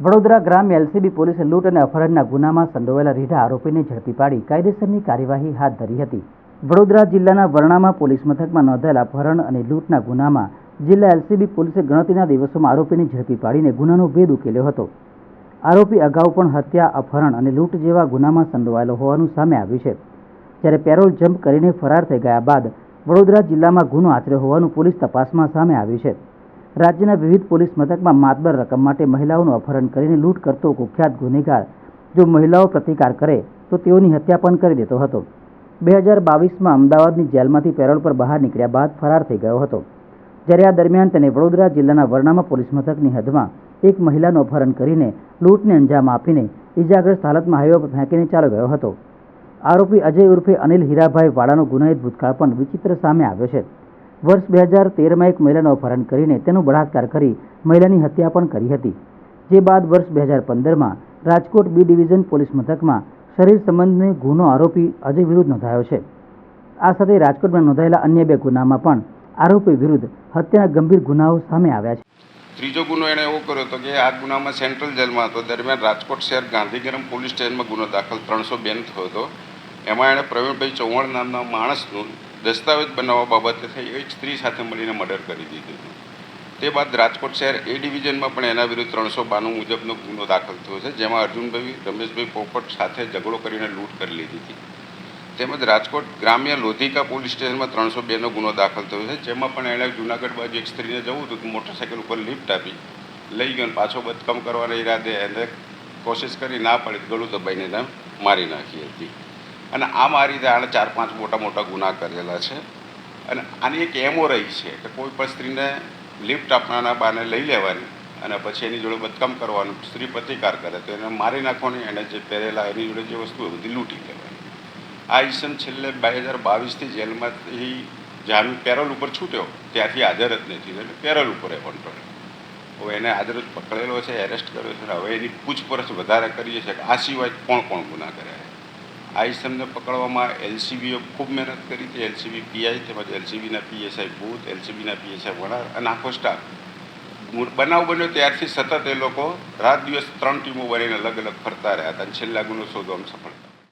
વડોદરા ગ્રામ LCB પોલીસે લૂંટ અને અપહરણના ગુનામાં સંડોવાયેલા રીઢા આરોપીને ઝડપી પાડી કાયદેસરની કાર્યવાહી હાથ ધરી હતી. વડોદરા જિલ્લાના વરણામાં પોલીસ મથકમાં નોંધાયેલા અપહરણ અને લૂંટના ગુનામાં જિલ્લા એલસીબી પોલીસે ગણતરીના દિવસોમાં આરોપીને ઝડપી પાડીને ગુનાનો ભેદ ઉકેલ્યો હતો. આરોપી અગાઉ પણ હત્યા, અપહરણ અને લૂંટ જેવા ગુનામાં સંડોવાયેલો હોવાનું સામે આવ્યું છે. જ્યારે પેરોલ જમ્પ કરીને ફરાર થઈ ગયા બાદ વડોદરા જિલ્લામાં ગુનો આચર્યો હોવાનું પોલીસ તપાસમાં સામે આવ્યું છે. રાજ્યના વિવિધ પોલીસ મથકમાં માતબર રકમ માટે મહિલાઓનું અપહરણ કરીને લૂંટ કરતો કુખ્યાત ગુનેગાર. જો મહિલાઓ પ્રતિકાર કરે, તો તેઓની હત્યા પણ કરી દેતો હતો. બે હજાર બાવીસમાં અમદાવાદની જેલમાંથી પેરોલ પર બહાર નીકળ્યા બાદ ફરાર થઈ ગયો હતો. જ્યારે આ દરમિયાન તેને વડોદરા જિલ્લાના વર્ણામા પોલીસ મથકની હદમાં એક મહિલાનું અપહરણ કરીને લૂંટને અંજામ આપીને ઇજાગ્રસ્ત હાલતમાં હાઈવે પર ફેંકીને ચાલ્યો ગયો હતો. આરોપી અજય ઉર્ફે અનિલ હીરાભાઈ વાળાનો ગુનાહિત ભૂતકાળ પણ વિચિત્ર સામે આવ્યો છે. વર્ષ બે હજાર તેરમાં એક મહિલાનું અપહરણ કરીને તેનો બળાત્કાર કરી મહિલાની હત્યા પણ કરી હતી. જે બાદ વર્ષ બે હજાર પંદરમાં રાજકોટ બી ડિવિઝન પોલીસ મથકમાં શરીર સંબંધને ગુનો આરોપી અજય વિરુદ્ધ નોંધાયો છે. આ સાથે રાજકોટમાં નોંધાયેલા અન્ય બે ગુનામાં પણ આરોપી વિરુદ્ધ હત્યાના ગંભીર ગુનાઓ સામે આવ્યા છે. ત્રીજો ગુનો એણે એવો કર્યો હતો કે આ ગુનામાં સેન્ટ્રલ જેલમાં હતો. દરમિયાન રાજકોટ શહેર ગાંધીગ્રામ પોલીસ સ્ટેશનમાં ગુનો દાખલ ત્રણસો બેન થયો હતો. એમાં એણે પ્રવીણભાઈ ચૌહાણ નામના માણસનું દસ્તાવેજ બનાવવા બાબતે થઈ એક સ્ત્રી સાથે મળીને મર્ડર કરી દીધું હતું. તે બાદ રાજકોટ શહેર એ ડિવિઝનમાં પણ એના વિરુદ્ધ ત્રણસો બાણું મુજબનો ગુનો દાખલ થયો છે, જેમાં અર્જુનભાઈ, રમેશભાઈ પોપટ સાથે ઝઘડો કરીને લૂંટ કરી લીધી હતી. તેમજ રાજકોટ ગ્રામ્ય લોધિકા પોલીસ સ્ટેશનમાં ત્રણસો બેનો ગુનો દાખલ થયો છે, જેમાં પણ એણે જુનાગઢ બાજુ એક સ્ત્રીને જવું હતું મોટરસાઇકલ ઉપર લિફ્ટ આપી, લઈ ગયો અને પાછો બદકામ કરવાના ઈરાદે એને કોશિશ કરી ના પડી, ગળું દબાઈને મારી નાખી હતી. અને આમ આ રીતે આણે ચાર પાંચ મોટા મોટા ગુના કરેલા છે. અને આની એક એમો રહી છે કે કોઈ પણ સ્ત્રીને લિફ્ટ આપવાના બાને લઈ લેવાની અને પછી એની જોડે બદકામ કરવાનું, સ્ત્રી પ્રતિકાર કરે, તો એને મારી નાખવાની, એને જે પહેરેલા એની જોડે જે વસ્તુ બધી લૂંટી લેવાની. આ ઈસમ છેલ્લે બે હજાર બાવીસથી જેલમાંથી જામીન પેરોલ ઉપર છૂટ્યો, ત્યાંથી જ નથી, એટલે પેરોલ ઉપર એ કંટ્રોલ હવે એને જ પકડેલો છે, એરેસ્ટ કર્યો છે હવે એની પૂછપરછ વધારે કરીએ છીએ કે આ સિવાય કોણ કોણ ગુના કર્યા આ ઈસમને પકડવામાં એલસીબીએ ખૂબ મહેનત કરી હતી એલસીબી પીઆઈ તેમજ એલસીબીના પીએસઆઈ ભૂત, એલસીબીના પીએસઆઈ વડા અને આખો સ્ટાફ. બનાવ બન્યો ત્યારથી સતત એ લોકો રાત દિવસ ત્રણ ટીમો બનીને અલગ અલગ ફરતા રહ્યા હતા અને છેલ્લા ગુનો શોધવામાં સફળ